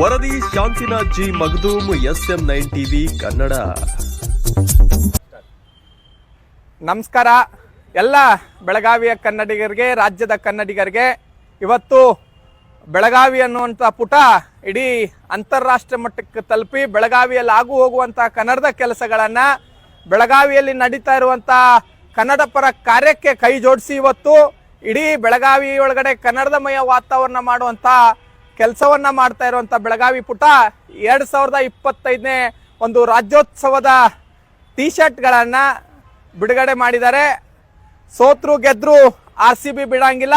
ವರದಿ Shantinath G S M nine TV, Kannada. ನಮಸ್ಕಾರ. ಎಲ್ಲ ಬೆಳಗಾವಿಯ ಕನ್ನಡಿಗರಿಗೆ, ರಾಜ್ಯದ ಕನ್ನಡಿಗರಿಗೆ ಇವತ್ತು ಬೆಳಗಾವಿ ಅನ್ನುವಂಥ ಪುಟ ಇಡೀ ಅಂತಾರಾಷ್ಟ್ರೀಯ ಮಟ್ಟಕ್ಕೆ ತಲುಪಿ ಬೆಳಗಾವಿಯಲ್ಲಿ ಆಗು ಹೋಗುವಂಥ ಕನ್ನಡದ ಕೆಲಸಗಳನ್ನು ಬೆಳಗಾವಿಯಲ್ಲಿ ನಡೀತಾ ಇರುವಂಥ ಕನ್ನಡ ಪರ ಕಾರ್ಯಕ್ಕೆ ಕೈ ಜೋಡಿಸಿ ಇವತ್ತು ಇಡೀ ಬೆಳಗಾವಿ ಒಳಗಡೆ ಕನ್ನಡದಮಯ ವಾತಾವರಣ ಮಾಡುವಂಥ ಕೆಲಸವನ್ನ ಮಾಡ್ತಾ ಇರುವಂಥ ಬೆಳಗಾವಿ ಪುಟ ಎರಡು ಸಾವಿರದ ಇಪ್ಪತ್ತೈದನೇ ಒಂದು ರಾಜ್ಯೋತ್ಸವದ ಟಿ ಶರ್ಟ್ಗಳನ್ನು ಬಿಡುಗಡೆ ಮಾಡಿದ್ದಾರೆ. ಸೋತ್ರು, ಗೆದ್ರು, ಆರ್ ಸಿ ಬಿ ಬಿಡಂಗಿಲ್ಲ.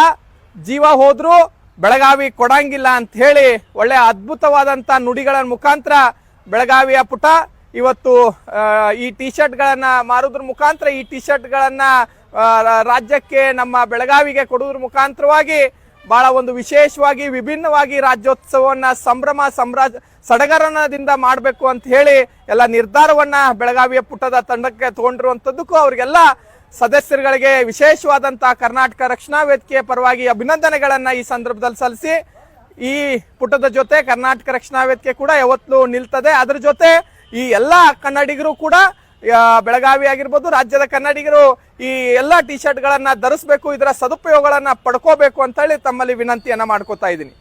ಜೀವ ಹೋದ್ರು, ಬೆಳಗಾವಿ ಕೊಡಂಗಿಲ್ಲ ಅಂತ ಹೇಳಿ ಒಳ್ಳೆ ಅದ್ಭುತವಾದಂಥ ನುಡಿಗಳ ಮುಖಾಂತರ ಬೆಳಗಾವಿಯ ಪುಟ. ಇವತ್ತು ಈ ಟಿ ಶರ್ಟ್ಗಳನ್ನ ಮಾರೋದ್ರ ಮುಖಾಂತರ ಈ ಟಿ ಶರ್ಟ್ಗಳನ್ನ ರಾಜ್ಯಕ್ಕೆ ನಮ್ಮ ಬೆಳಗಾವಿಗೆ ಕೊಡುವುದ್ರ ಮುಖಾಂತರವಾಗಿ ಬಹಳ ಒಂದು ವಿಶೇಷವಾಗಿ, ವಿಭಿನ್ನವಾಗಿ ರಾಜ್ಯೋತ್ಸವವನ್ನ ಸಂಭ್ರಮ, ಸಂಭ್ರಾಜ್, ಸಡಗರನದಿಂದ ಮಾಡಬೇಕು ಅಂತ ಹೇಳಿ ಎಲ್ಲ ನಿರ್ಧಾರವನ್ನ ಬೆಳಗಾವಿಯ ಪುಟದ ತಂಡಕ್ಕೆ ತಗೊಂಡಿರುವಂಥದ್ದಕ್ಕೂ ಅವರಿಗೆಲ್ಲ ಸದಸ್ಯರುಗಳಿಗೆ ವಿಶೇಷವಾದಂತಹ ಕರ್ನಾಟಕ ರಕ್ಷಣಾ ವೇದಿಕೆಯ ಪರವಾಗಿ ಅಭಿನಂದನೆಗಳನ್ನು ಈ ಸಂದರ್ಭದಲ್ಲಿ ಸಲ್ಲಿಸಿ, ಈ ಪುಟದ ಜೊತೆ ಕರ್ನಾಟಕ ರಕ್ಷಣಾ ವೇದಿಕೆ ಕೂಡ ಯಾವತ್ತೂ ನಿಲ್ತದೆ. ಅದರ ಜೊತೆ ಈ ಎಲ್ಲ ಕನ್ನಡಿಗರು ಕೂಡ ಬೆಳಗಾವಿ ಆಗಿರ್ಬೋದು, ರಾಜ್ಯದ ಕನ್ನಡಿಗರು ಈ ಎಲ್ಲ ಟಿ ಶರ್ಟ್ಗಳನ್ನು ಧರಿಸ್ಬೇಕು, ಇದರ ಸದುಪಯೋಗಗಳನ್ನು ಪಡ್ಕೋಬೇಕು ಅಂತ ಹೇಳಿ ತಮ್ಮಲ್ಲಿ ವಿನಂತಿಯನ್ನ ಮಾಡ್ಕೋತಾ ಇದ್ದೀನಿ.